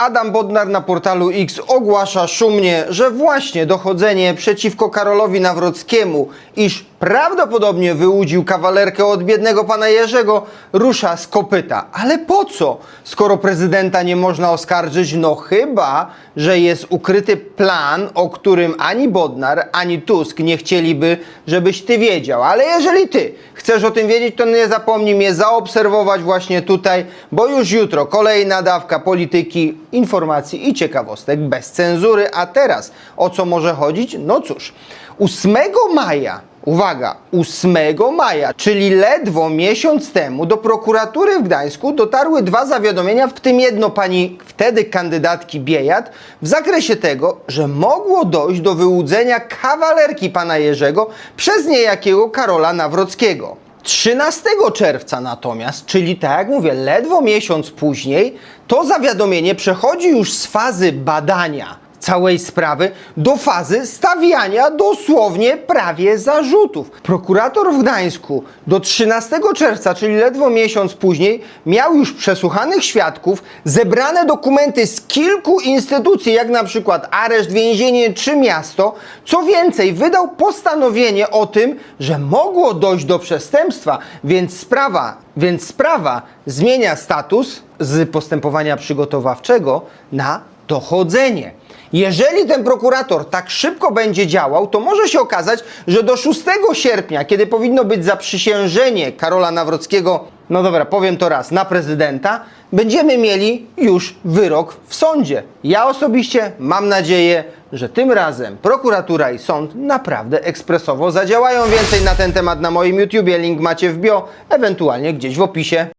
Adam Bodnar na portalu X ogłasza szumnie, że właśnie dochodzenie przeciwko Karolowi Nawrockiemu, iż prawdopodobnie wyłudził kawalerkę od biednego pana Jerzego, rusza z kopyta. Ale po co, skoro prezydenta nie można oskarżyć? No chyba, że jest ukryty plan, o którym ani Bodnar, ani Tusk nie chcieliby, żebyś ty wiedział. Ale jeżeli ty chcesz o tym wiedzieć, to nie zapomnij mnie zaobserwować właśnie tutaj, bo już jutro kolejna dawka polityki, informacji i ciekawostek bez cenzury. A teraz o co może chodzić? No cóż, 8 maja Uwaga, 8 maja, czyli ledwo miesiąc temu do prokuratury w Gdańsku dotarły dwa zawiadomienia, w tym jedno pani wtedy kandydatki Biejat, w zakresie tego, że mogło dojść do wyłudzenia kawalerki pana Jerzego przez niejakiego Karola Nawrockiego. 13 czerwca natomiast, czyli tak jak mówię, ledwo miesiąc później, to zawiadomienie przechodzi już z fazy badania całej sprawy do fazy stawiania dosłownie prawie zarzutów. Prokurator w Gdańsku do 13 czerwca, czyli ledwo miesiąc później, miał już przesłuchanych świadków, zebrane dokumenty z kilku instytucji, jak na przykład areszt, więzienie czy miasto. Co więcej, wydał postanowienie o tym, że mogło dojść do przestępstwa, więc sprawa, więc sprawa zmienia status z postępowania przygotowawczego na dochodzenie. Jeżeli ten prokurator tak szybko będzie działał, to może się okazać, że do 6 sierpnia, kiedy powinno być zaprzysiężenie Karola Nawrockiego, no dobra, powiem to raz, na prezydenta, będziemy mieli już wyrok w sądzie. Ja osobiście mam nadzieję, że tym razem prokuratura i sąd naprawdę ekspresowo zadziałają. Więcej na ten temat na moim YouTubie, link macie w bio, ewentualnie gdzieś w opisie.